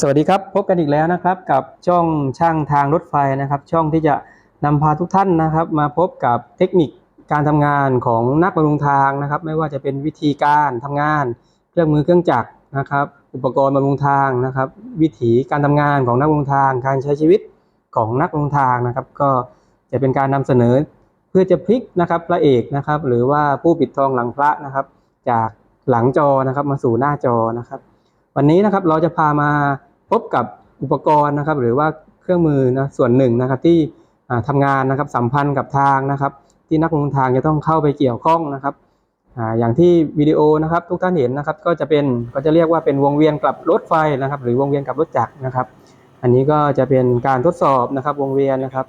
สวัสดีครับ พบกันอีกแล้วนะครับกับช่องช่างทางรถไฟนะครับ ช่องที่จะนำพาทุกท่านนะครับ มาพบกับเทคนิคการทำงานของนักบำรุงทางนะครับ ไม่ว่าจะเป็นวิธีการทำงาน เครื่องมือเครื่องจักรนะครับ อุปกรณ์บำรุงทางนะครับ วิถีการทำงานของนักบำรุงทาง การใช้ชีวิตของนักบำรุงทางนะครับ ก็จะเป็นการนำเสนอเพื่อจะพลิกนะครับพระเอกนะครับ หรือว่าผู้ปิดทองหลังพระนะครับ จากหลังจอนะครับมาสู่หน้าจอนะครับ วันนี้นะครับเราจะพามาพบกับอุปกรณ์นะครับ หรือว่าเครื่องมือนะส่วนหนึ่งนะครับที่ทำางานนะครับสัมพันธ์กับทางนะครับ ที่นักลงทางจะต้องเข้าไปเกี่ยวข้องนะครับอย่างที่วิดีโอนะครับทุกท่านเห็นนะครับ ก็จะเป็นก็จะเรียกว่าเป็นวงเวียนกลับรถไฟนะครับ หรือวงเวียนกลับรถจักรนะครับ อันนี้ก็จะเป็นการทดสอบนะครับ วงเวียนนะครับ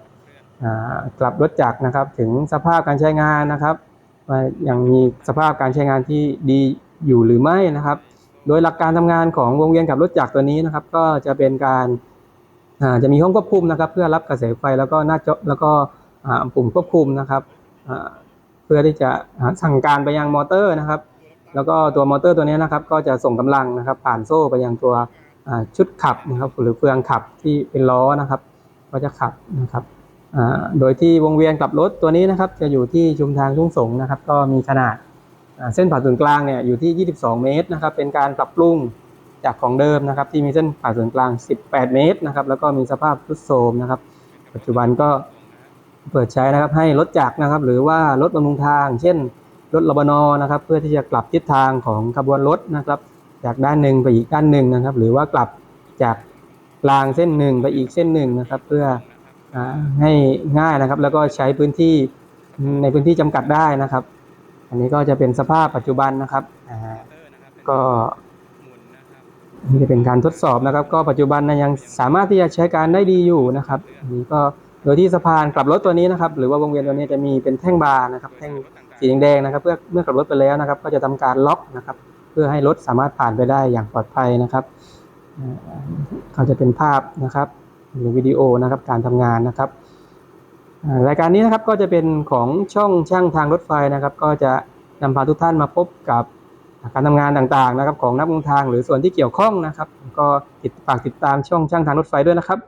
กลับรถจักรนะครับ ถึงสภาพการใช้งานนะครับว่ายังมีสภาพการใช้งานที่ดีอยู่หรือไม่นะครับ โดยหลักการทำงานของวงเวียนกับรถจักรตัวนี้นะครับ ก็จะเป็นการาจะมีห้องควบคุมนะครับ เพื่อรับกระแสไฟแล้วก็หน้าจอแล้วก็ปุ่มควบคุมนะครับเพื่อที่จะสั่งการไปยังมอเตอร์นะครับ แล้วก็ตัวมอเตอร์ตัวนี้นะครับ ก็จะส่งกำลังนะครับ ผ่านโซ่ไปยังตัวชุดขับนะครับ หรือเฟืองขับที่เป็นล้อนะครับ ก็จะขับนะครับโดยที่วงเวียนกลับรถตัวนี้นะครับ จะอยู่ที่ชุมทางทุ่งสงนะครับ ก็มีขนาด เส้นผ่าศูนย์กลางเนี่ยอยู่ที่ 22 เมตรนะครับเป็นการปรับปรุงจากของเดิมนะครับ ที่มีเส้นผ่าศูนย์กลาง 18 เมตรนะครับแล้วก็มีสภาพทรุดโทรมนะครับ ปัจจุบันก็เปิดใช้นะครับให้รถจักรนะครับ หรือว่ารถบำรุงทาง เช่นรถรบนอนะครับ เพื่อที่จะกลับทิศทางของขบวนรถนะครับ จากด้านหนึ่งไปอีกด้านหนึ่งนะครับ หรือว่ากลับจากกลางเส้นหนึ่งไปอีกเส้นหนึ่งนะครับ เพื่ออให้ง่ายนะครับ แล้วก็ใช้พื้นที่ในพื้นที่จำกัดได้นะครับ อันนี้ก็จะเป็นสภาพปัจจุบันนะครับอ่าก็นี่จะเป็นการทดสอบนะครับ ก็ปัจจุบันนะยังสามารถที่จะใช้การได้ดีอยู่นะครับอันนี้ก็โดยที่สะพานกลับรถตัวนี้นะครับ หรือว่าวงเวียนตัวนี้จะมีเป็นแท่งบาร์นะครับ แท่งสีแดงๆนะครับ เพื่อเมื่อกลับรถไปแล้วนะครับ ก็จะทำการล็อกนะครับ เพื่อให้รถสามารถผ่านไปได้อย่างปลอดภัยนะครับอ่าก็จะเป็นภาพนะครับหรือวิดีโอนะครับการทำงานนะครับอ่า รายการนี้นะครับก็จะเป็นของช่องช่างทางรถไฟนะครับ ก็จะนำพาทุกท่านมาพบกับการทำงานต่างๆนะครับ ของนักบุงทางหรือส่วนที่เกี่ยวข้องนะครับ ก็ติดฝากติดตามช่องช่างทางรถไฟด้วยนะครับ